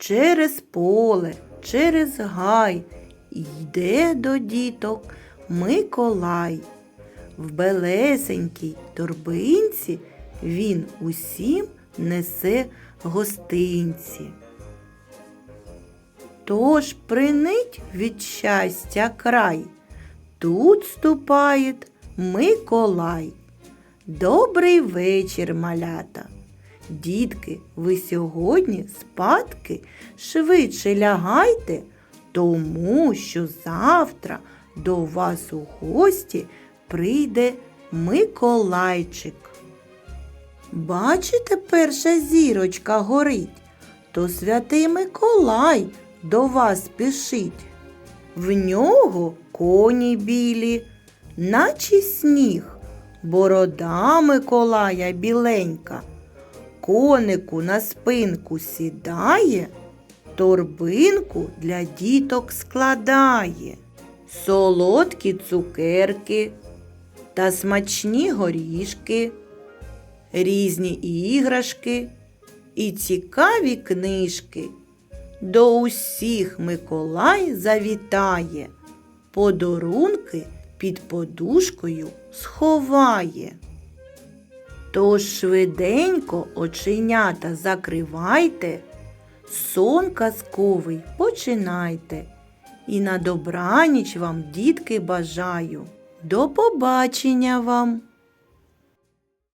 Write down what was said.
через поле, через гай йде до діток Миколай. В белесенькій торбинці він усім несе гостинці. Тож принить від щастя край, тут ступає Миколай. Добрий вечір, малята. Дітки, ви сьогодні спадки швидше лягайте, тому що завтра до вас у гості прийде Миколайчик. Бачите, перша зірочка горить, то святий Миколай до вас спішить. В нього коні білі, наче сніг, борода Миколая біленька. Конику на спинку сідає, торбинку для діток складає, солодкі цукерки та смачні горішки, різні іграшки і цікаві книжки. До усіх Миколай завітає, подарунки під подушкою сховає. Тож швиденько оченята закривайте, сон казковий починайте. І на добраніч вам, дітки, бажаю. До побачення вам!